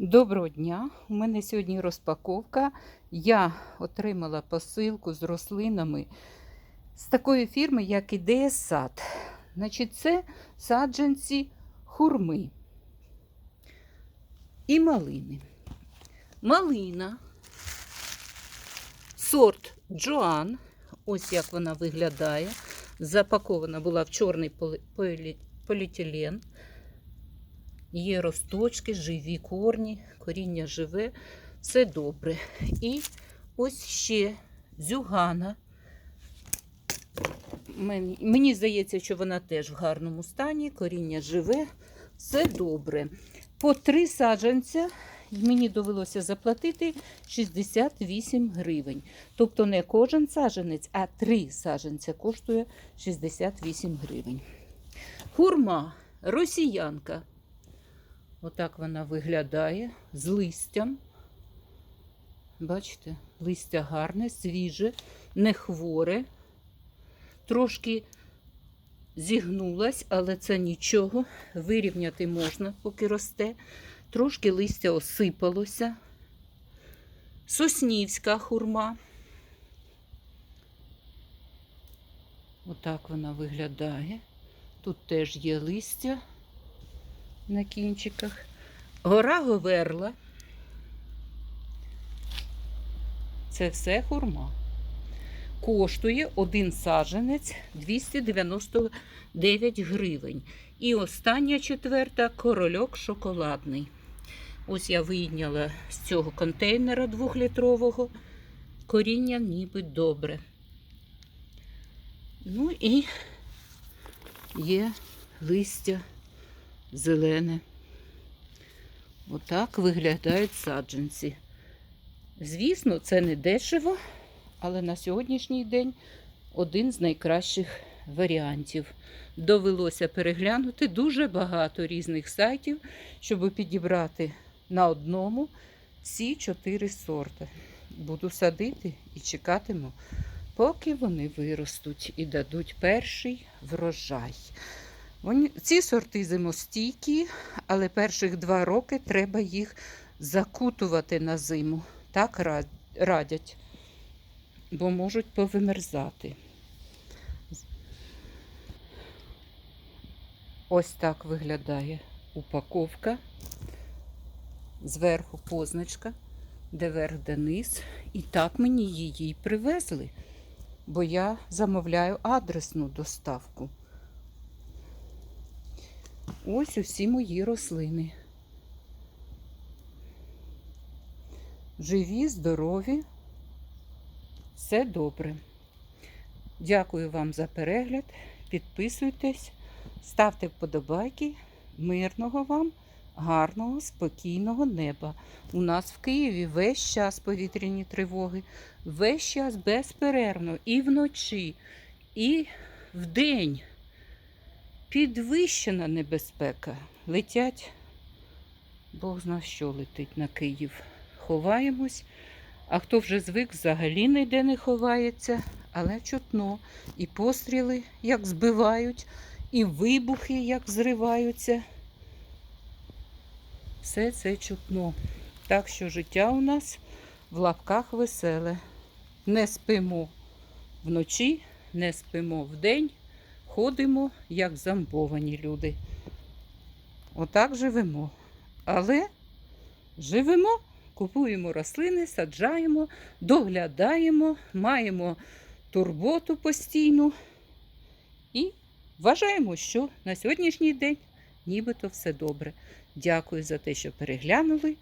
Доброго дня! У мене сьогодні розпаковка. Я отримала посилку з рослинами з такої фірми, як Ідея Сад. Значить, це саджанці хурми і малини. Малина, сорт Джоан. Ось як вона виглядає. Запакована була в чорний полі- полі- поліетилен. Є росточки, живі корні, коріння живе, все добре. І ось ще зюгана. Мені, здається, що вона теж в гарному стані, коріння живе, все добре. По три саджанця мені довелося заплатити 68 гривень. Тобто не кожен саджанець, а три саджанця коштує 68 гривень. Хурма, росіянка. Отак вона виглядає з листям. Бачите, листя гарне, свіже, не хворе. Трошки зігнулась, але це нічого. Вирівняти можна, поки росте. Трошки листя осипалося. Соснівська хурма. Отак вона виглядає. Тут теж є листя на кінчиках. Гора Говерла. Це все хурма. Коштує один саджанець 299 гривень. І остання четверта корольок шоколадний. Ось я вийняла з цього контейнера двохлітрового. Коріння ніби добре. Ну і є листя зелене. Отак виглядають саджанці. Звісно, це не дешево, але на сьогоднішній день один з найкращих варіантів. Довелося переглянути дуже багато різних сайтів, щоб підібрати на одному всі чотири сорти. Буду садити і чекатиму, поки вони виростуть і дадуть перший врожай. Ці сорти зимостійкі, але перших два роки треба їх закутувати на зиму. Так радять, бо можуть повимерзати. Ось так виглядає упаковка. Зверху позначка, де верх, де низ. І так мені її привезли, бо я замовляю адресну доставку. Ось усі мої рослини. Живі, здорові, все добре. Дякую вам за перегляд. Підписуйтесь, ставте вподобайки. Мирного вам, гарного, спокійного неба. У нас в Києві весь час повітряні тривоги, весь час безперервно і вночі, і вдень. Підвищена небезпека. Летять, Бог зна, що летить на Київ. Ховаємось. А хто вже звик, взагалі ніде не ховається, але чутно. І постріли, як збивають, і вибухи, як зриваються. Все це чутно. Так що життя у нас в лапках веселе. Не спимо вночі, не спимо вдень. Ходимо, як зомбовані люди. Отак живемо. Але живемо, купуємо рослини, саджаємо, доглядаємо, маємо турботу постійну і вважаємо, що на сьогоднішній день нібито все добре. Дякую за те, що переглянули.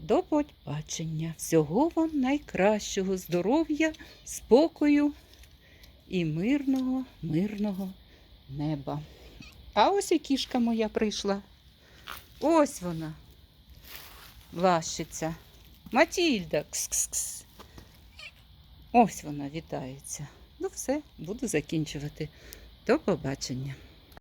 До побачення. Всього вам найкращого здоров'я, спокою і мирного, мирного неба. А ось і кішка моя прийшла. Ось вона. Лащиться. Матільда. Кс-кс-кс. Ось вона вітається. Ну, все, буду закінчувати. До побачення.